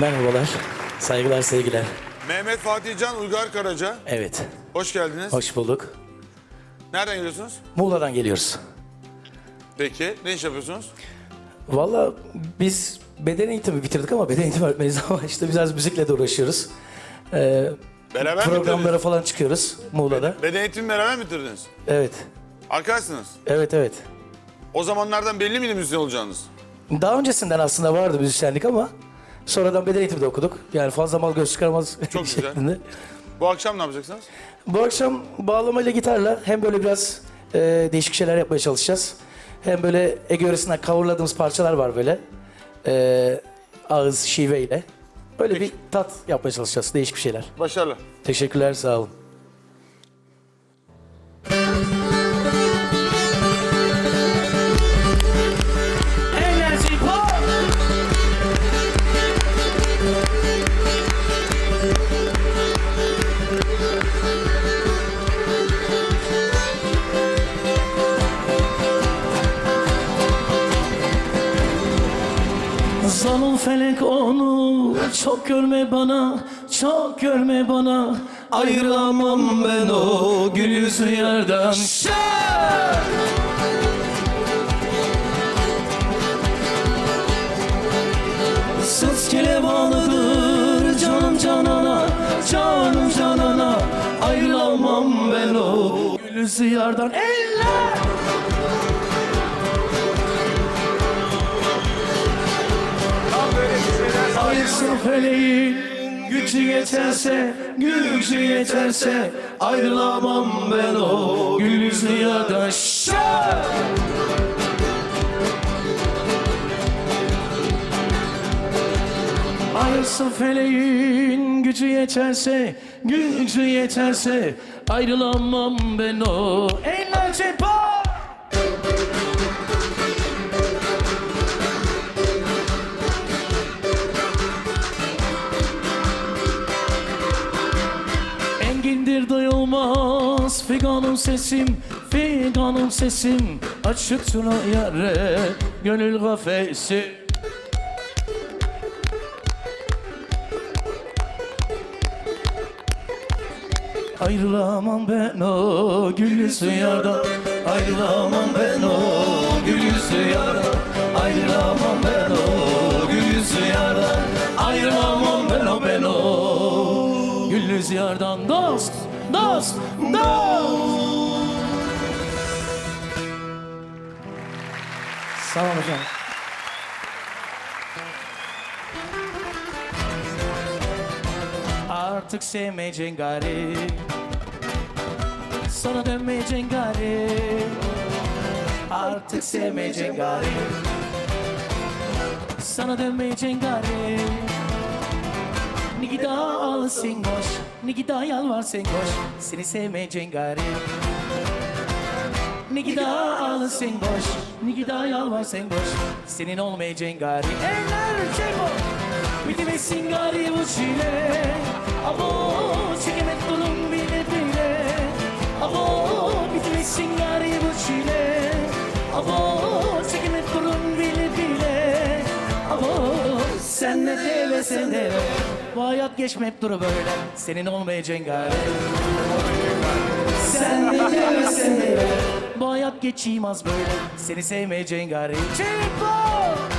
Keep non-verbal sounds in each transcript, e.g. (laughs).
Merhabalar, saygılar, sevgiler. Mehmet Fatih Can Uygar Karaca. Evet, Hoş geldiniz. hoş bulduk. Nereden geliyorsunuz? Muğla'dan geliyoruz. Peki. Ne iş yapıyorsunuz? Valla biz beden eğitimi bitirdik ama beden eğitimi öğretmeniyiz ama işte biraz müzikle de uğraşıyoruz. Ee, Beraber programlara bitirdiniz? falan çıkıyoruz Muğla'da. Beden eğitimi beraber mi bitirdiniz? Evet, Arkadaşsınız. evet, evet. O zamanlardan belli miydi müzisyen olacağınız? Daha öncesinden aslında vardı müzisyenlik ama sonradan beden eğitimi de okuduk. Yani fazla mal göz çıkarmaz Çok güzel. şeklinde. Bu akşam ne yapacaksınız? Bu akşam bağlamayla gitarla hem böyle biraz e, değişik şeyler yapmaya çalışacağız. Hem böyle Ege yöresinden kavurladığımız parçalar var böyle. E, ağız şiveyle. Böyle Peki. bir tat yapmaya çalışacağız. Değişik bir şeyler. Başarılı. Teşekkürler, sağ olun. Onu çok görme bana, çok görme bana. Ayıramam ben o gül yüzü yerden. Şak! Sıt kele canım canana, canım canana. Ayıramam ben o gül yüzü yerden. Eller! Ayırsın feleğin gücü yeterse, gücü yeterse Ayrılamam ben o gül yüzlü yerden Şak! Ayırsın feleğin gücü yeterse, gücü yeterse Ayrılamam ben o Eğlence Duyulmaz figanım sesim Figanım sesim. Açık tuna yere Gönül kafesi. Ayrılamam ben o gül yüzlü yardan. Ayrılamam ben o gül yüzlü yardan. Ayrılamam ben o gül yüzlü yardan. Ayrılamam ben o ben o Gül yüzlü yardan. Dost dost Sağ olun hocam. Artık sevmeyeceksin gari. Sana dönmeyeceksin gari. Artık sevmeyeceksin gari. Sana dönmeyeceksin gari Nigida al sen koş Nigida yalvar sen koş Seni sevmeyeceksin gari Nigida al sen koş Nigida yalvar sen koş Senin olmayacaksın gari Eller çek Bitirmesin gari bu çile Abo çekemek kulum bile bile. Abo sen ne de ve sen de ve Bu hayat geçmek duru böyle. Senin olmayacaksın gari. Sen ne de ve sen de ve Bu hayat geçimaz böyle. Seni sevmeyeceğin gari. Çipo!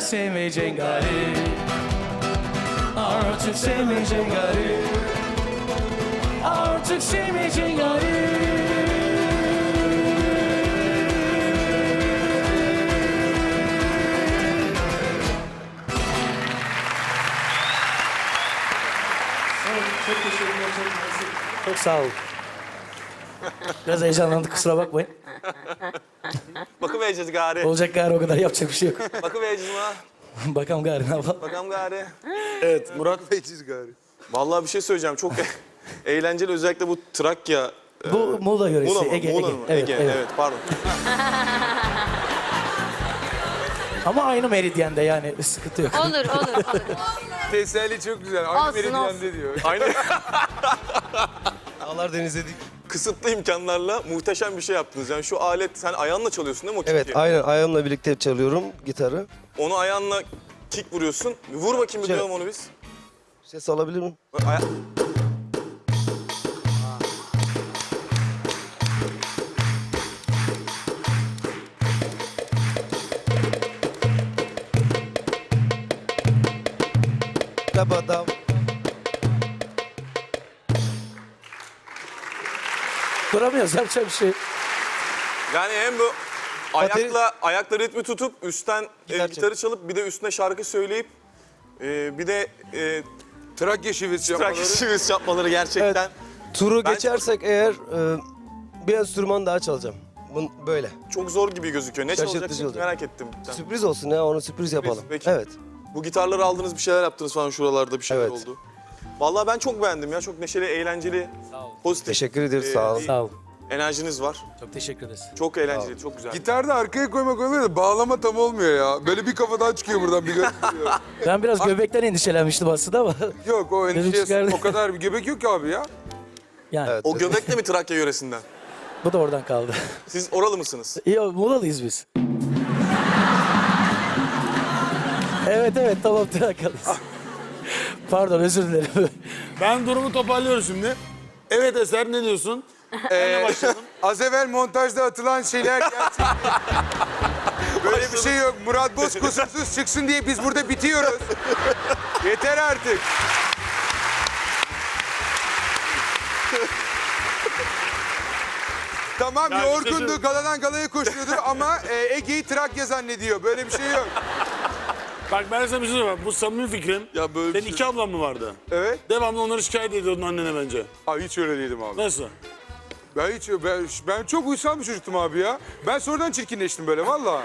Artık sevmeyeceksin gari Artık sevmeyeceksin gari Artık sevmeyeceksin gari Çok teşekkürler, çok. Çok sağ olun. Biraz heyecanlandık kusura bakmayın. Bakıvereceğiz gari. Olacak gari o kadar yapacak bir şey yok. Bakıvereceğiz ma. (laughs) Bakalım gari ne yapalım. Bakalım gari. Evet Murat Beyciz gari. Vallahi bir şey söyleyeceğim. Çok eğlenceli özellikle bu Trakya Bu Muğla yöresi. Muğla mı? Ege, Muğla Ege. mı? Evet, Ege, evet. evet pardon. (laughs) Ama aynı meridyende yani sıkıntı yok. Olur olur olur. Teselli çok güzel. Aynı Olsun, meridyende diyor. Aynı (laughs) Dağlar denizledik. Kısıtlı imkanlarla muhteşem bir şey yaptınız. Yani şu alet sen ayağınla çalıyorsun değil mi o Evet kick'i? aynen ayağımla birlikte çalıyorum gitarı. Onu ayağınla kick vuruyorsun. Vur bakayım bir Şey- duyalım onu biz. Ses alabilir miyim? Aya- Dabadam. Duramıyoruz yapacak bir şey. Yani hem bu ayakla ayakla ritmi tutup üstten e, Gitar gitarı çalıp bir de üstüne şarkı söyleyip e, bir de e, Trakya şivesi yapmaları. şivesi yapmaları gerçekten Turu Ben- geçersek eğer e, bir enstrüman daha çalacağım. Bun, böyle. çok zor gibi gözüküyor. Ne Şaşırtıcı çalacaksın olacak. merak ettim. Sen- Sürpriz olsun ya onu sürpriz yapalım. peki. Evet. Bu gitarları aldınız bir şeyler yaptınız falan şuralarda bir şeyler Evet. oldu. Vallahi ben çok beğendim ya. Çok neşeli, eğlenceli, pozitif. Teşekkür ederiz Ee, sağ olun. Sağ ol. Enerjiniz var. Çok teşekkür ederiz. Çok eğlenceli, çok güzel. Gitarda arkaya koymak oluyor da bağlama tam olmuyor ya. Böyle bir kafadan çıkıyor buradan bir duruyor. (laughs) Ben biraz göbekten endişelenmiştim aslında ama Yok o endişeye çıkardı. o kadar bir göbek yok ki abi ya. yani Evet. O göbek de mi Trakya yöresinden? bu da oradan kaldı. Siz oralı mısınız? (laughs) İyi Muğla'lıyız biz. evet evet tamam Trakalıyız. Pardon özür dilerim. Ben durumu toparlıyorum şimdi. Evet Eser ne diyorsun? (laughs) Ee, (laughs) az evvel montajda atılan şeyler (laughs) gerçek. Böyle bir şey yok. Murat Boz kusursuz çıksın diye biz burada bitiyoruz. Yeter artık. Tamam Ya yorgundu, galadan galaya koşuyordu ama e, Ege'yi Trakya zannediyor. Böyle bir şey yok. Bak ben sana bir şey söyleyeyim. Bu samimi fikrim. Ya böyle bir Senin şey- iki ablan mı vardı? Evet. Devamlı onları şikayet ediyordun annene bence. Abi hiç öyle değildim abi. Nasıl? Ben hiç ben, ben çok uysal bir çocuktum abi ya. Ben sonradan çirkinleştim böyle valla.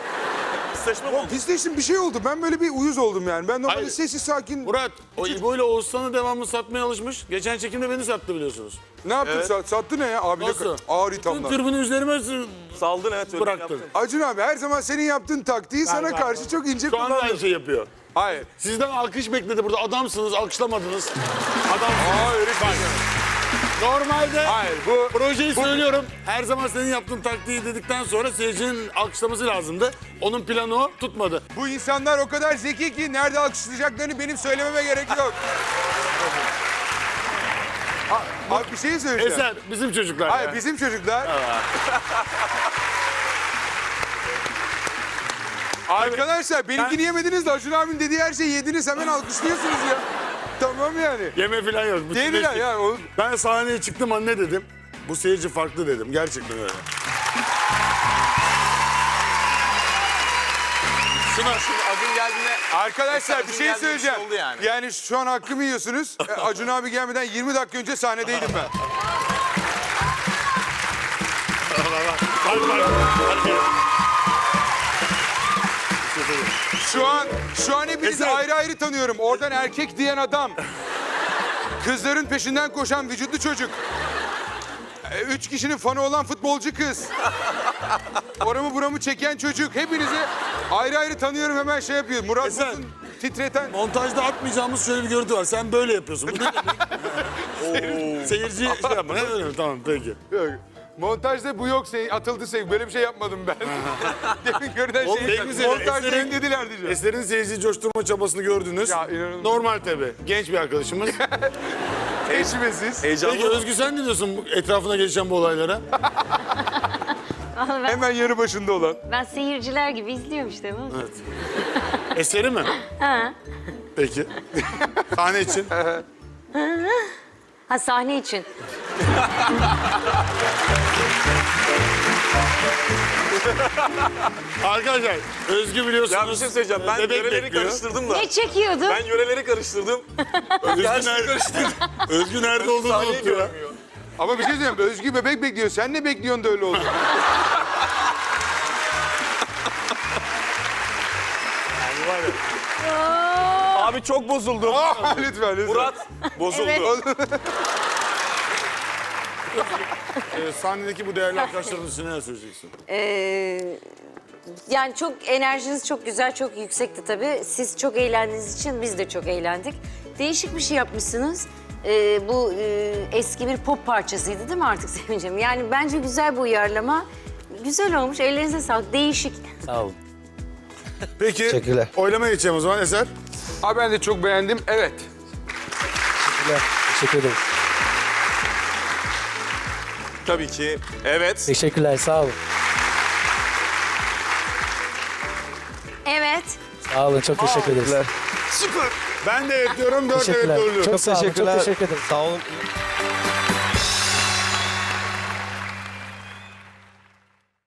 Pisleşme mi oldu? Pisleştim bir şey oldu. Ben böyle bir uyuz oldum yani. Ben normalde Hayır. sessiz sakin. Murat, o İbo ile Oğuzhan'ı devamlı satmaya alışmış. Geçen çekimde beni sattı biliyorsunuz. Ne yaptın Evet. sat, sattı ne ya? Abi ne Nasıl? kadar ağır Bütün ithamlar. tırmını üzerime sür- Saldın evet öyle bıraktın. yaptın. Acun abi her zaman senin yaptığın taktiği sana karşı çok ince Şu anda aynı kullandım. şey yapıyor. Hayır. Sizden alkış bekledi burada. Adamsınız, alkışlamadınız. Adamsınız. Aa öyle Bak, Normalde Hayır bu projeyi söylüyorum. Her zaman senin yaptığın taktiği dedikten sonra seyircinin alkışlaması lazımdı. Onun planı o, tutmadı. bu insanlar o kadar zeki ki nerede alkışlayacaklarını benim söylememe gerek yok. A- Abi bir şey söyleyeceğim. Eser, bizim çocuklar Hayır ya. bizim çocuklar. Arkadaşlar benimkini yemediniz de Acun abinin dediği her şeyi yediniz hemen alkışlıyorsunuz ya. Tamam yani. Yeme falan yok. Lan ya. O, Ben sahneye çıktım anne dedim. Bu seyirci farklı dedim. Gerçekten öyle. Şuna şimdi Acun geldiğinde Arkadaşlar bir Acun şey söyleyeceğim. oldu yani. Yani şu an hakkımı yiyorsunuz. (laughs) E, Acun abi gelmeden 20 dakika önce sahnedeydim ben. Bak bak. Hadi. Şu an şu an hepinizi Eser. ayrı ayrı tanıyorum. Oradan erkek diyen adam. Kızların peşinden koşan vücutlu çocuk. E, Üç kişinin fanı olan futbolcu kız. Oramı buramı çeken çocuk. Hepinizi ayrı ayrı tanıyorum hemen şey yapıyor. Murat. Boz'un titreten. Montajda atmayacağımız şöyle bir görüntü var. Sen böyle yapıyorsun. Bu ne demek? (laughs) Seyirci şey yapma. Ne? Tamam peki. Yok. Montajda bu yok şey, atıldı şey. Böyle bir şey yapmadım ben. (laughs) Demin görünen Oğlum, şey. ne güzel. Montajda Eser'in- dediler diyeceğim. Eser'in seyirci coşturma çabasını gördünüz. Ya, inanılmaz. Normal tabii. Genç bir arkadaşımız. (laughs) Eşimesiz. heyecanlı Peki Özgü sen ne diyorsun bu etrafına gelişen bu olaylara? (laughs) Hemen yanı başında olan. Ben seyirciler gibi izliyorum işte. bu. Eseri mi? Ha. Peki. Sahne için. ha sahne için. (laughs) Arkadaşlar Özgü biliyorsunuz. Ya bir şey söyleyeceğim. Ben bebek yöreleri bekliyor. karıştırdım da. Ne çekiyordun? Ben yöreleri karıştırdım. (laughs) Özgü nerede, karıştırdım. (laughs) Özgü nerede olduğunu Sahneyi unuttu ya. görmüyor. Ama bir şey söyleyeyim. Özgü bebek bekliyor. Sen ne bekliyorsun da öyle oldu? Abi çok bozuldum. lütfen lütfen. Murat bozuldu. Evet. Ee, sahnedeki bu değerli arkadaşlarımız için neler söyleyeceksin? Ee, yani çok enerjiniz çok güzel, çok yüksekti tabii. Siz çok eğlendiğiniz için biz de çok eğlendik. Değişik bir şey yapmışsınız. Ee, bu e, eski bir pop parçasıydı değil mi artık (laughs) Sevinç'im? Yani bence güzel bu uyarlama. Güzel olmuş, ellerinize sağlık. Değişik. Sağ olun. Peki Teşekkürler. oylamaya geçeceğim o zaman Eser. Abi ben de çok beğendim. Evet. Teşekkürler. Teşekkür ederim. Tabii ki evet. Teşekkürler sağ olun. Evet. Sağ olun çok teşekkür ederiz. Ben de evet diyorum, dört evet Teşekkürler. doğruluyorum. Çok sağ olun, çok teşekkürler. teşekkür ederim. Sağ olun.